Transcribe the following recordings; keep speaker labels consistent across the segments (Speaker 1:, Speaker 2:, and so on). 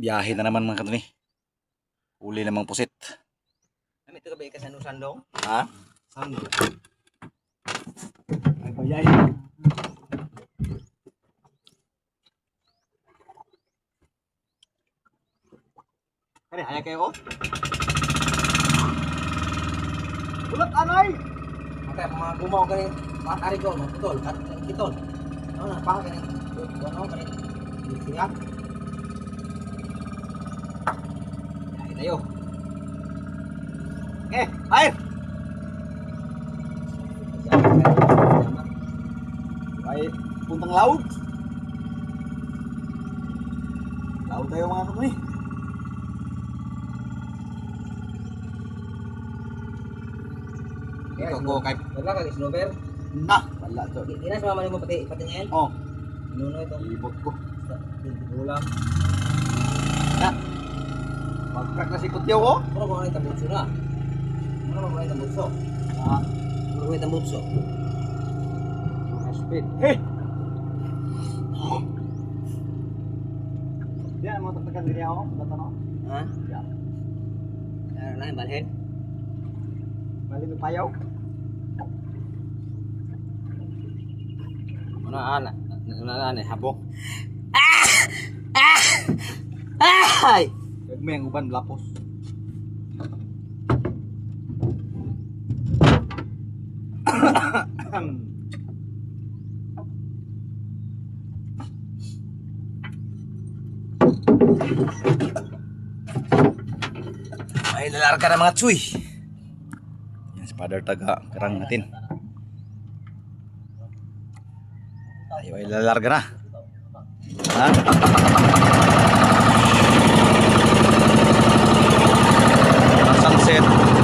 Speaker 1: Biyahe na naman mga katuni. Uli namang pusit.
Speaker 2: Kami ito ka ba ikasan sandong?
Speaker 1: Ha?
Speaker 2: Sandong.
Speaker 1: Ay, bayay.
Speaker 2: Kani, haya kayo ko? Ulat anay! Maka mga gumaw ka rin, mga ari ko, at kitol. Ano na, paka ka rin, ano ka rin. Tayo. Eh, air!
Speaker 1: Ay, puntang laut. Laut tayo mga katuni.
Speaker 2: Ito ko kay Wala ka snowber.
Speaker 1: Na, wala to.
Speaker 2: Inas mama mo pati pati ngayon.
Speaker 1: Oh,
Speaker 2: Nuno ito.
Speaker 1: ibot ko.
Speaker 2: Ulam.
Speaker 1: Pagkak na si Kutyaw ko.
Speaker 2: Ano ba ang tambutso na? Ano ba ang tambutso?
Speaker 1: Ah,
Speaker 2: Ano ba ang tambutso?
Speaker 1: speed. Hey! Yan, mo tatagan diri ako. Bato no.
Speaker 2: Ha?
Speaker 1: Ya.
Speaker 2: Ano na yung balhin?
Speaker 1: Bali mi payaw.
Speaker 2: Ano ana? Ano ana? Habok. Ay!
Speaker 1: Gagmay ang uban lapos. Ay, lalarga na mga tsuy. Yan si Father Taga, karang natin. Tayo ay lalarga na. Ha? আমাদের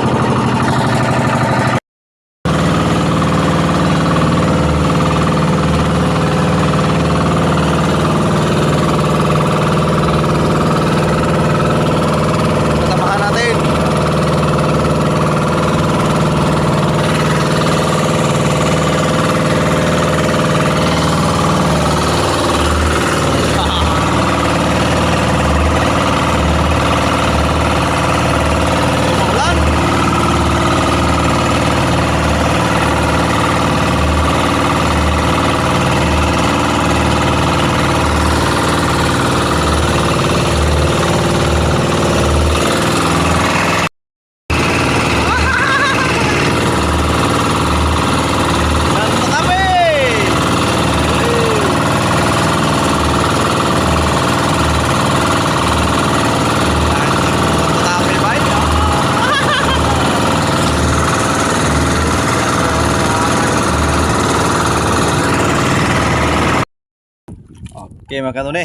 Speaker 1: Okay mga kanone.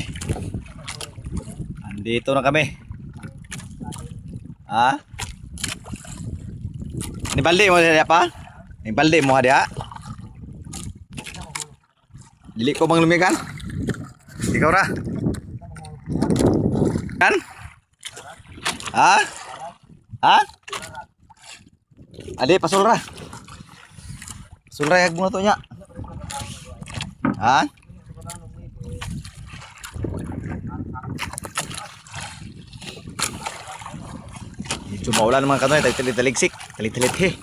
Speaker 1: Andito na kami. Ha? Ni balde mo diya pa? Ni balde mo diya? Dili ko bang lumigan? Ikaw ra. Kan? Ha? Ha? Ade pasul ra. Pasul ra to nya. Ha? Medyo maulan mga kanoy, talit-taligsik, talit-talit he.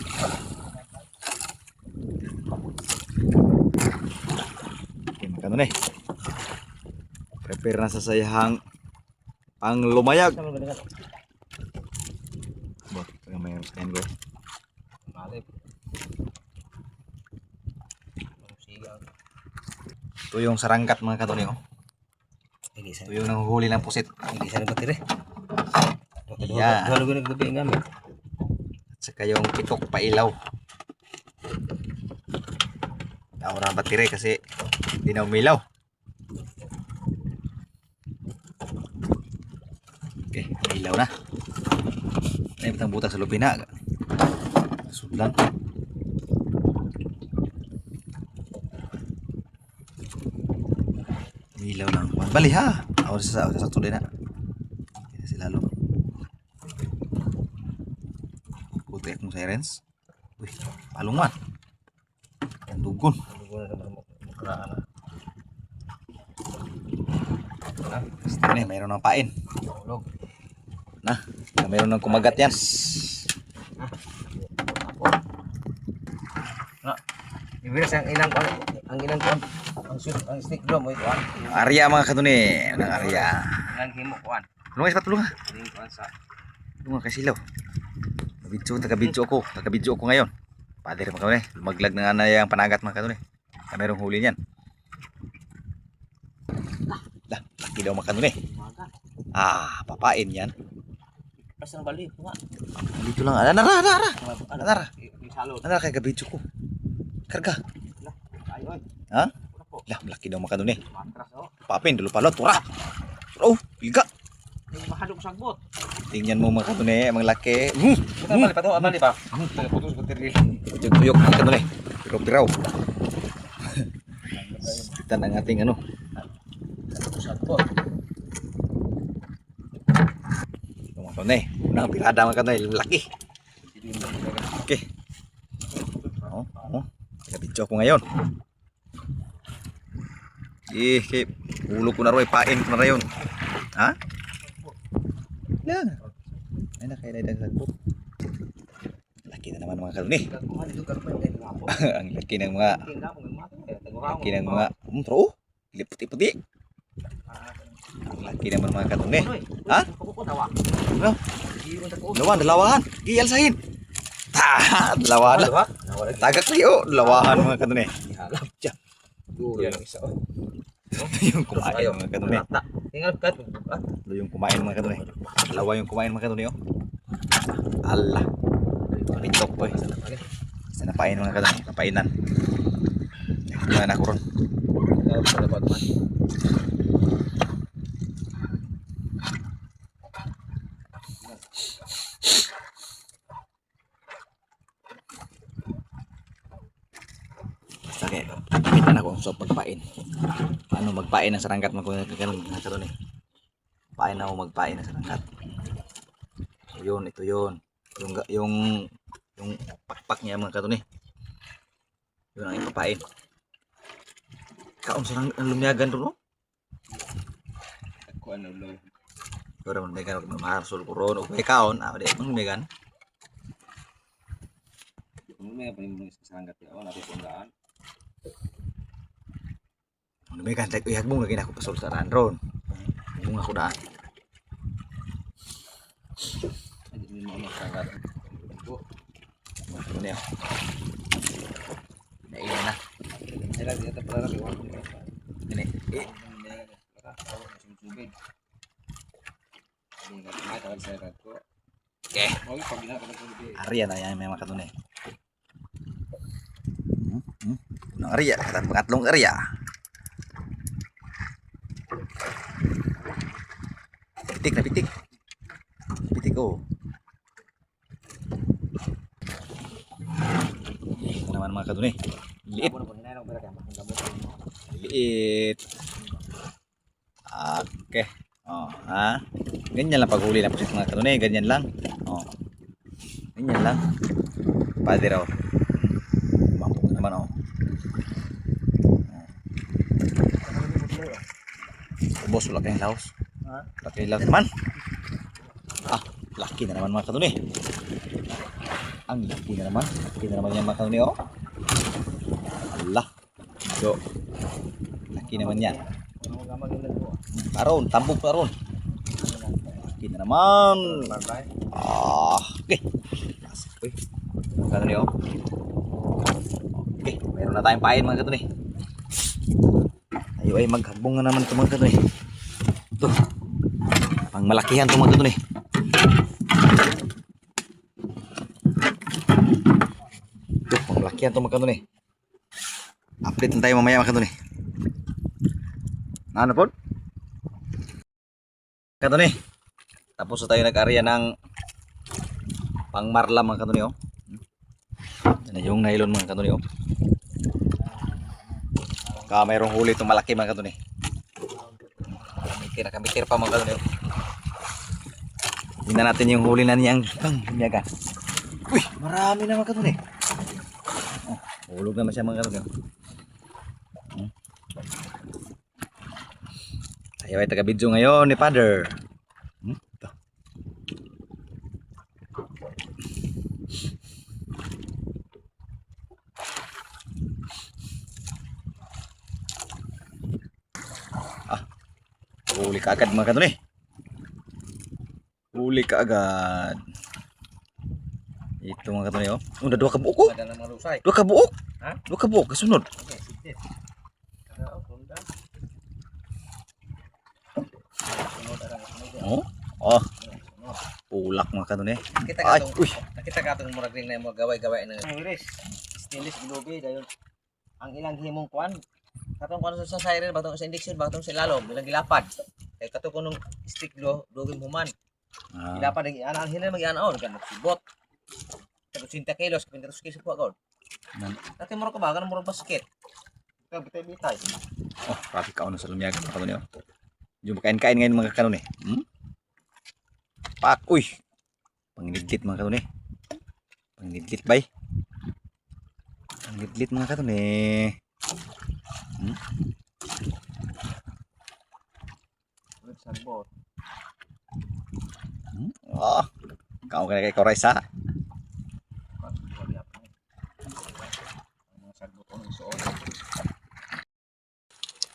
Speaker 1: Okay, mga kanoy. Prepare na sa sayahang ang lumayag.
Speaker 2: Sama ba dekat?
Speaker 1: Bo, kaya may stand ko.
Speaker 2: Malip. Sigaw.
Speaker 1: Ito yung sarangkat mga kanoy. Oh. Ito yung nanguhuli ng pusit.
Speaker 2: hindi sa batire.
Speaker 1: Yeah.
Speaker 2: Dua lugo naggabi ng gamit.
Speaker 1: At saka yung pitok pailaw. Naura batire kasi hindi na umilaw. Okay, may ilaw na. May bitang butas sa lupina. Sudlan. May ilaw lang. Bali ha. Ako sa sa na. Hindi na Sirens. Uy, palungan. Ang dugon.
Speaker 2: Lugo na na.
Speaker 1: Mayroon ng pain.
Speaker 2: tulog.
Speaker 1: Na, mayroon ng kumagat yan.
Speaker 2: Na. Ibilas ang ilang ang ilang ko, ang sus, ang stick drum mo ikuan.
Speaker 1: Arya mga kanuni. Ng Arya.
Speaker 2: Ilang himo kuan.
Speaker 1: Tulungan sa patulungan.
Speaker 2: Ilang kuan sa
Speaker 1: Tulungan kay Taga-video, taga-video ako. Taga-video ako ngayon. Pader mga kanuni. Lumaglag na nga na yung panagat mga kanuni. Na mayroong huli niyan. Lah, laki daw mga kanuni.
Speaker 2: maga.
Speaker 1: Ah, papain yan.
Speaker 2: Pas ang balik nga.
Speaker 1: Dito lang. Ah, nara, nara.
Speaker 2: Ano?
Speaker 1: Nara. Nara kay gabidyo ko. Karga. Ha? Lah, laki daw mga kanuni.
Speaker 2: Matras oh.
Speaker 1: Papin, dulu pala. Tura. Oh, liga.
Speaker 2: Ay mahadok sagbot.
Speaker 1: Tingnan mo mga kanuni. Mga laki. Hmm.
Speaker 2: Kita balik pa to, abali pa. Putus ko tiri.
Speaker 1: Tuyok-tuyok mga kanuni. Piraw-piraw. Kita ang ating ano.
Speaker 2: Sagbot.
Speaker 1: Ito mga kanuni. Unang pirada mga kanuni. Laki. Okay. Oo, oo. Nagabidyo ako ngayon. Eh, kay ulo ko na rin, pain ko na rin yun. Ha? Lang. Ay, nakaiday ng sagbot. Laki na naman mga kaluni.
Speaker 2: Kagkuhan dito karpan kay nga po.
Speaker 1: Ang laki ng mga,
Speaker 2: Tingnan mo yung mata. Tagura mo.
Speaker 1: laki ng mga, um, tro, liputi-puti. Ang laki naman mga kaluni. Ha?
Speaker 2: Kuko dawa.
Speaker 1: Ano?
Speaker 2: Iyo ta ko.
Speaker 1: Dalawahan, dalawahan. Iyalsahin. Ta, dalawahan.
Speaker 2: Dalawa. Nawala
Speaker 1: Tagak kayo, dalawahan mga kanuni.
Speaker 2: Ihalap.
Speaker 1: Tiyan.
Speaker 2: Duro yung isa. oh.
Speaker 1: Yung kumain mga kanuni.
Speaker 2: Rata. Tingnan kat. Ah,
Speaker 1: Ito yung kumain mga kanuni. Dalawa yung kumain mga kanuni oh. Allah. Pitok boy. Sa napain mga kanuni. Napainan. Kumain ako ron.
Speaker 2: Sa dapat man.
Speaker 1: Sa pagpain. Paano magpain ng sarangkat mga kanuni. Pain ako magpain ng sarangkat. So, yun, ito yun. Yung, yung, yung pakpak niya mga kanuni. Yun ang ipapain. Kaon sa nang ang lumiyagan ron, no?
Speaker 2: Ko ano lo.
Speaker 1: Ikaw naman may ganun, maharsol ko ron. O may kaon, ah, di, ang lumiyagan.
Speaker 2: Kung may pa yung sa hanggat ya, wala ko pundaan.
Speaker 1: Ang lumiyagan, like, uyag mo, lagi na ako pasol sa daan ron. Bunga ko daan.
Speaker 2: Hindi mo ano sa hanggat. Ko.
Speaker 1: Mga kanuni, oh. Nailan na.
Speaker 2: Sila dito para lang iwan.
Speaker 1: Ini, eh, Okay. Arya na yan may mga kanuni. Hmm, hmm. Unang Arya, kata pangatlong Arya. Pitik na pitik. Pitik ko. Ito naman mga kanuni. Liit. Liit. Okay. Oh, ha? Ganyan lang paghuli po sa mga kanuni, ganyan lang. Oh. Ganyan lang. Pwede raw. Mampok naman oh. oh. Ubos wala kayong laos. Kayong laos naman. Ah, laki na naman mga kanuni. Ang laki na naman. Laki na naman yan mga kanuni oh. Allah. So, laki naman yan. Paron, tambok paron. Laki na naman. Ah, okay. Uy, mga kanuni oh. Okay, mayroon na tayong pain mga kanuni. Tayo ay maghambong na naman ito mga kanuni. Pang malakihan ito mga kanuni. Ito, pang malakihan ito mga kanuni. Update na tayo mamaya mga kanuni. Ano po? Kanuni. Tapos na tayo nag-area ng pangmarla mga kanuni oh. Yan na yung nylon mga kanuni oh. Ka mayroong huli itong malaki mga kanuni. Kamitir na kamitir pa mga kanuni oh. Tingnan natin yung huli na niyang pang hinyaga. Uy, marami na mga kanuni. Oh, hulog naman siya mga oh. Hmm. Kayo ay taga-video ngayon ni Father. Hmm? Ah. Huli ka agad mga kanuni. Huli ka agad. Ito mga kanuni oh. Oh, dua ka buok oh. Dua ka buok.
Speaker 2: Ha?
Speaker 1: Dua ka buok kasunod.
Speaker 2: Oh.
Speaker 1: Oh. Oh,
Speaker 2: Sunod.
Speaker 1: ulak mga kanuni.
Speaker 2: Kita
Speaker 1: Ay,
Speaker 2: katong
Speaker 1: uy.
Speaker 2: nakita katong murag ring na mo gaway-gaway na. Iris. Stainless gilubi dayon. Ang ilang himong kuan katong kuan sa siren batong sa induction batong sa lalom ilang gilapad. Kay katong kunong stick do dugin human.
Speaker 1: Ah,
Speaker 2: Gilapad ang ana hinay mag-anaon kan sibot. Tapos 50 kilos, 50 kilos po agad.
Speaker 1: nan-
Speaker 2: Dati mo ka ba kanang murag basket. Kaya bitay-bitay.
Speaker 1: Oh, grabe ka sa lumiyagan mga kanuni oh. Yung kain-kain ngayon mga kanuni. Hmm? Pak, uy. Pangidlit mga kanuni. Pangidlit bay. Pangidlit mga kanuni. Hmm?
Speaker 2: Sabot.
Speaker 1: Oh, kau kaya kay Koraisa.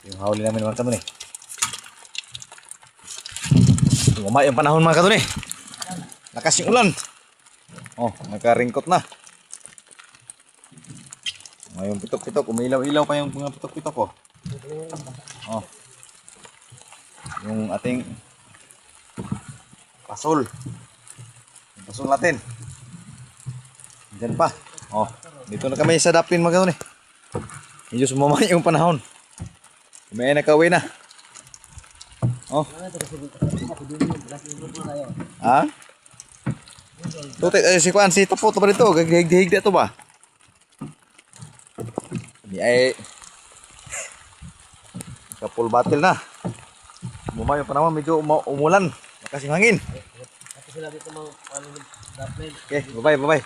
Speaker 1: Yung hawli namin mga kanuni. Umay yung panahon mga kanuni. Lakas yung ulan. Oh, nakaringkot na. Ngayon pitok-pitok, umilaw-ilaw pa yung mga pitok-pitok ko. Oh. Yung ating pasol. Pasol natin. Diyan pa. Oh, dito na kami sa Daplin mga kanuni. Medyo sumama yung panahon. May nakauwi na. Oh. Ha? Tuti, eh, si Kuan, si Topo, to ba dito? Gagihig-hig dito ba? Di ay... Kapul battle na. Bumay yung panahon, medyo umulan. Lakas yung hangin.
Speaker 2: Ano
Speaker 1: Okay, bye-bye, bye-bye.